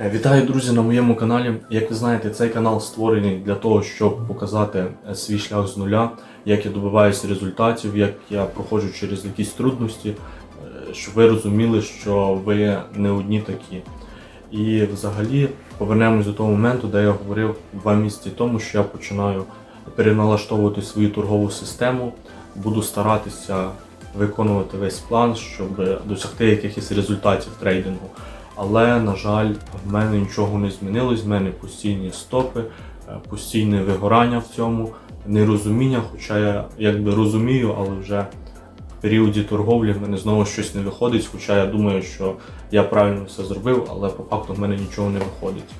Е, Вітаю, друзі, на моєму каналі. Як ви знаєте, цей канал створений для того, щоб показати е, свій шлях з нуля, як я добиваюся результатів, як я проходжу через якісь трудності, е, щоб ви розуміли, що ви не одні такі. І взагалі повернемось до того моменту, де я говорив два місяці тому, що я починаю переналаштовувати свою торгову систему, буду старатися виконувати весь план, щоб досягти якихось результатів трейдингу. Але, на жаль, в мене нічого не змінилось, в мене постійні стопи, е, постійне вигорання в цьому, нерозуміння, хоча я якби розумію, але вже в періоді торговлі в мене знову щось не виходить, хоча я думаю, що я правильно все зробив, але по факту в мене нічого не виходить.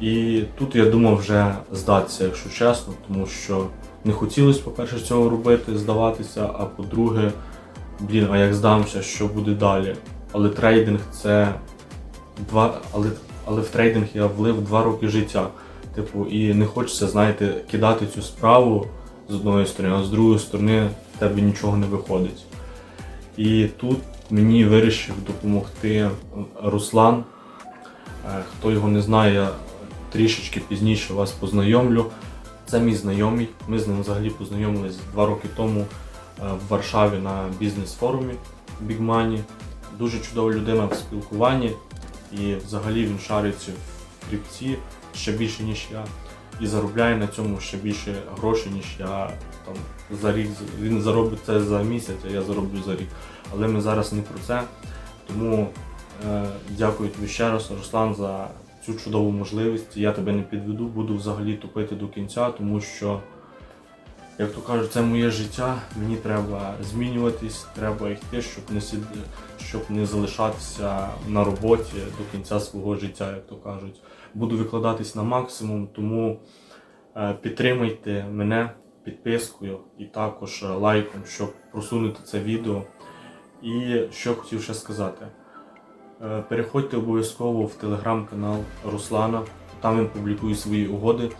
І тут я думав вже здатися, якщо чесно, тому що не хотілося, по-перше, цього робити, здаватися, а по-друге, блін, а як здамся, що буде далі? Але трейдинг це два, але, але в трейдинг я влив два роки життя. Типу, і не хочеться, знаєте, кидати цю справу з одної сторони, а з другої сторони в тебе нічого не виходить. І тут мені вирішив допомогти Руслан. Е, Хто його не знає, я трішечки пізніше вас познайомлю. Це мій знайомий. Ми з ним взагалі познайомились два роки тому е, в Варшаві на бізнес-форумі Big Money. Дуже чудова людина в спілкуванні, і взагалі він шариться в крипті ще більше, ніж я, і заробляє на цьому ще більше грошей, ніж я там за рік. Він заробить це за місяць, а я зароблю за рік. Але ми зараз не про це. Тому е, дякую тобі ще раз, Руслан, за цю чудову можливість. Я тебе не підведу, буду взагалі тупити до кінця, тому що, як то кажуть, це моє життя. Мені треба змінюватись, треба йти, щоб не сид... щоб не залишатися на роботі до кінця свого життя, як то кажуть. Буду викладатись на максимум, тому е, підтримайте мене підпискою і також е, лайком, щоб просунути це відео. І що хотів ще сказати. Е, Переходьте обов'язково в телеграм-канал Руслана, там він публікує свої угоди.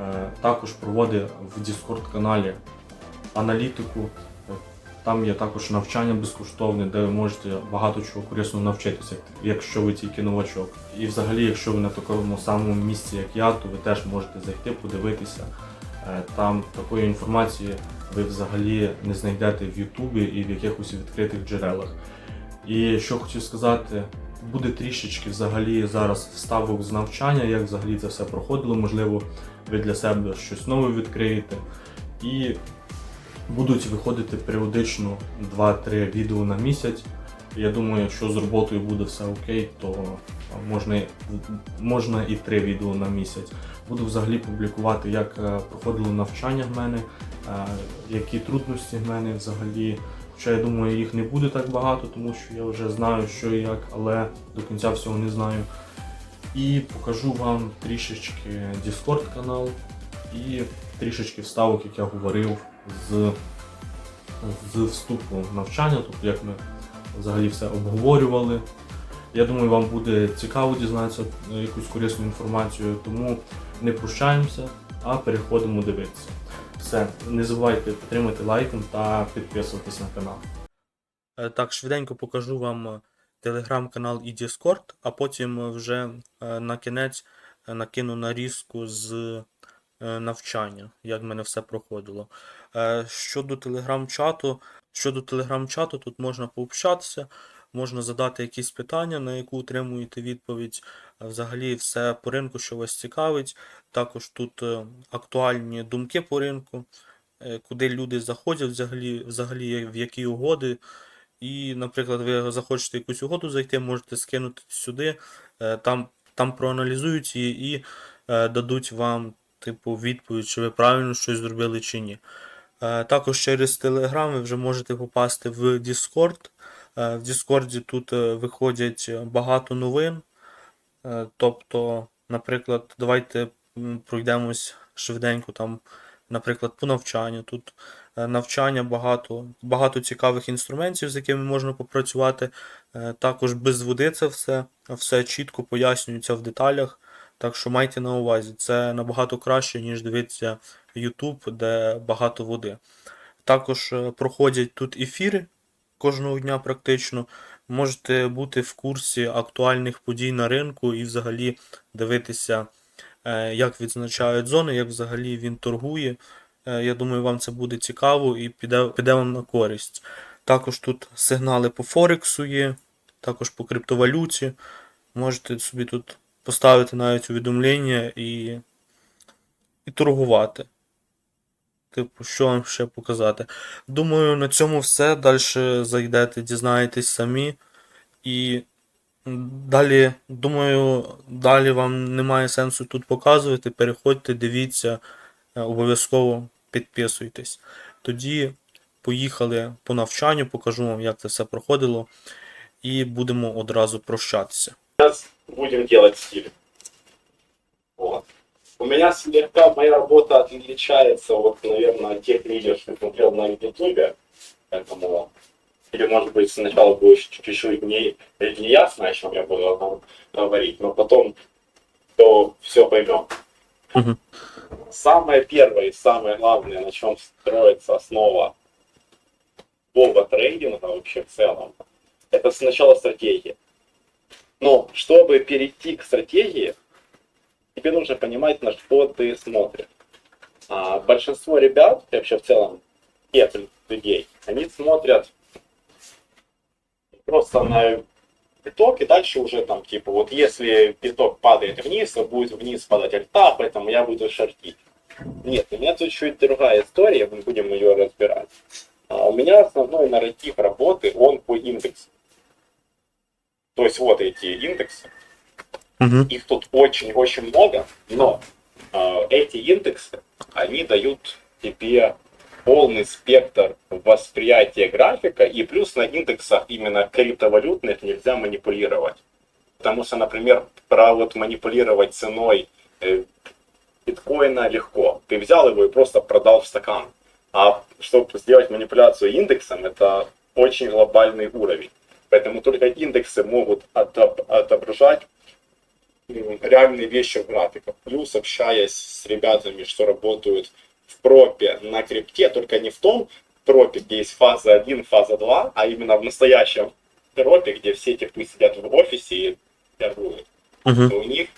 Е, Також проводить в Discord каналі аналітику. Там є також навчання безкоштовне, де ви можете багато чого корисного навчитися, якщо ви тільки новачок. І взагалі, якщо ви на такому самому місці, як я, то ви теж можете зайти, подивитися. Е, Там такої інформації ви взагалі не знайдете в Ютубі і в якихось відкритих джерелах. І що хочу сказати, буде трішечки взагалі зараз вставок з навчання, як взагалі це все проходило. Можливо, ви для себе щось нове відкриєте. І будуть виходити періодично 2-3 відео на місяць. Я думаю, якщо з роботою буде все окей, то можна, можна і 3 відео на місяць. Буду взагалі публікувати, як е, проходило навчання в мене, е, які трудності в мене взагалі. Хоча я думаю, їх не буде так багато, тому що я вже знаю, що і як, але до кінця всього не знаю. І покажу вам трішечки Discord канал і трішечки вставок, як я говорив, з, з вступу навчання, тобто як ми взагалі все обговорювали. Я думаю, вам буде цікаво дізнатися якусь корисну інформацію, тому не прощаємося, а переходимо дивитися. Все, не забувайте підтримати лайком та підписуватись на канал. Е, Так, швиденько покажу вам е, телеграм-канал і Discord, а потім вже е, на кінець накину нарізку з навчання, як в мене все проходило. Щодо телеграм-чату, щодо телеграм-чату, тут можна пообщатися, можна задати якісь питання, на яку отримуєте відповідь. Е, Взагалі все по ринку, що вас цікавить. Також тут е, актуальні думки по ринку, е, куди люди заходять, взагалі, взагалі в які угоди. І, наприклад, ви захочете якусь угоду зайти, можете скинути сюди, там, там проаналізують її і дадуть вам типу, відповідь, чи ви правильно щось зробили чи ні. Також через Telegram ви вже можете попасти в Discord. Е, В Discord тут е, виходять багато новин. Е, Тобто, наприклад, давайте пройдемось швиденько там, наприклад, по навчанню. Тут навчання багато, багато цікавих інструментів, з якими можна попрацювати. Також без води це все, все чітко пояснюється в деталях. Так що майте на увазі, це набагато краще, ніж дивитися YouTube, де багато води. Також проходять тут ефіри кожного дня практично. можете бути в курсі актуальних подій на ринку і взагалі дивитися, е, як відзначають зони, як взагалі він торгує. Е, Я думаю, вам це буде цікаво і піде, піде вам на користь. Також тут сигнали по Форексу є, також по криптовалюті. Можете собі тут поставити навіть увідомлення і, і торгувати. Типу, що вам ще показати? Думаю, на цьому все. Далі зайдете, дізнаєтесь самі. І далі, думаю, далі вам немає сенсу тут показувати. Переходьте, дивіться, е, обов'язково підписуйтесь. Тоді поїхали по навчанню, покажу вам, як це все проходило, і будемо одразу прощатися. Сейчас будем делать стиль. Вот. У меня слегка моя работа отличается от, наверное, тех видео, что я смотрел на YouTube. Поэтому, или может быть сначала будет чуть-чуть не, не ясно, о чем я буду там говорить, но потом то все поймем. Самое первое и самое главное, на чем строится основа боба трейдинга вообще в целом, это сначала стратегия. Но чтобы перейти к стратегии, тебе нужно понимать, на что ты смотришь. А большинство ребят, и вообще в целом тех людей, они смотрят просто на биток, и дальше уже там, типа, вот если биток падает вниз, то будет вниз падать альта, поэтому я буду шортить. Нет, у меня тут чуть другая история, мы будем ее разбирать. А у меня основной нарратив работы, он по индексу. То есть вот эти индексы, Угу. их тут очень-очень много, но э, эти индексы, они дают тебе полный спектр восприятия графика, и плюс на индексах именно криптовалютных нельзя манипулировать. Потому что, например, про вот манипулировать ценой э, биткоина легко. Ты взял его и просто продал в стакан. А чтобы сделать манипуляцию индексом, это очень глобальный уровень. Поэтому только индексы могут отоб- отображать реальные вещи в графиках. Плюс общаясь с ребятами, что работают в пропе на крипте, только не в том пропе, где есть фаза 1, фаза 2, а именно в настоящем пропе, где все типы сидят в офисе и торгуют. Угу. У них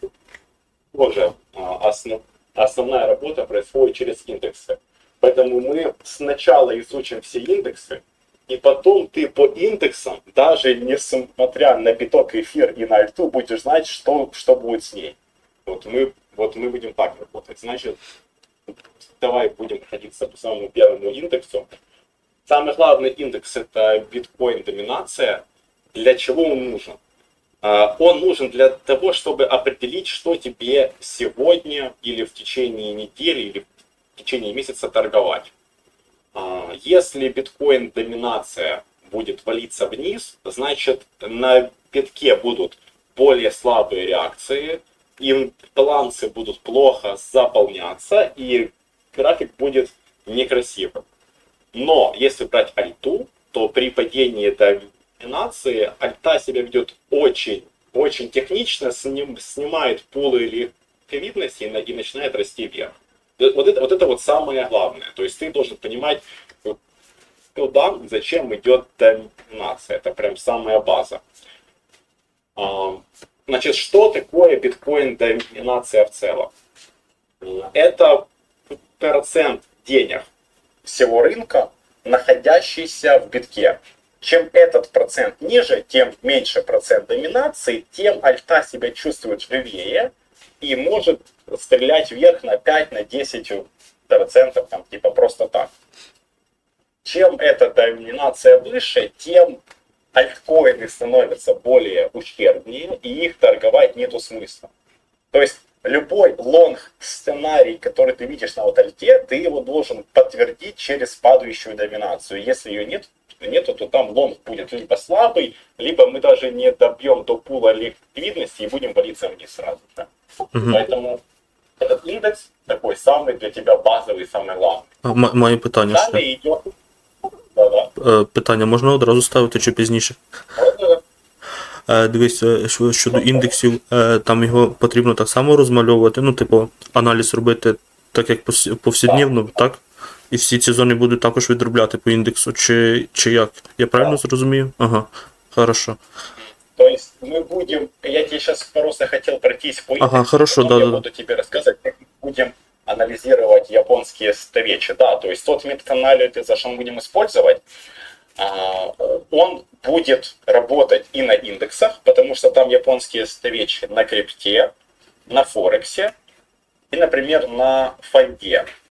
тоже а, основ- основная работа происходит через индексы. Поэтому мы сначала изучим все индексы, и потом ты по индексам, даже несмотря на биток эфир и на альту, будешь знать, что, что будет с ней. Вот мы, вот мы будем так работать. Значит, давай будем проходиться по самому первому индексу. Самый главный индекс это биткоин доминация. Для чего он нужен? А, Он нужен для того, чтобы определить, что тебе сегодня или в течение недели или в течение месяца торговать. А, Если биткоин доминация будет валиться вниз, значит на битке будут более слабые реакции, им балансы будут плохо заполняться, и график будет некрасивым. Но если брать альту, то при падении доминации альта себя ведет очень, очень технично, сним- снимает пулы ликвидности и, и начинает расти вверх. Вот это, вот это вот самое главное. То есть ты должен понимать, куда, зачем идет доминация. Это прям самая база. А, Значит, что такое биткоин доминация в целом? Это процент денег всего рынка, находящийся в битке. Чем этот процент ниже, тем меньше процент доминации, тем альта себя чувствует живее и может стрелять вверх на 5, на 10 процентов, там, типа просто так. Чем эта доминация выше, тем альткоины становятся более ущербнее, и их торговать нету смысла. То есть любой лонг сценарий, который ты видишь на вот альте, ты его должен подтвердить через падающую доминацию. Если ее нет, нету, то там лонг будет либо слабый, либо мы даже не добьем до пула ликвидности и будем валиться вниз сразу же. Угу. Поэтому этот индекс такой самый для тебя базовый, самый главный. Має питання ще. Далее идет... Да-да. Е, Питання можна одразу ставити чи пізніше? Вот, Е, Дивись, е, що- щодо індексів, е, там його потрібно так само розмальовувати. Ну, типу, аналіз робити так, як повс- повсякдневно, так? І всі ці зони будуть також відробляти по індексу, чи, чи як? Я правильно Так. зрозумів? Ага. Хорошо. То есть мы будем, я тебе сейчас просто хотел пройтись по Ага, индексу, хорошо, потом я да-да-да. буду тебе рассказывать, как мы будем анализировать японские ставечи. Да, то есть тот метод анализа, что мы будем использовать, а, он будет работать и на индексах, потому что там японские ставечи на крипте, на Форексе и, например, на фонде.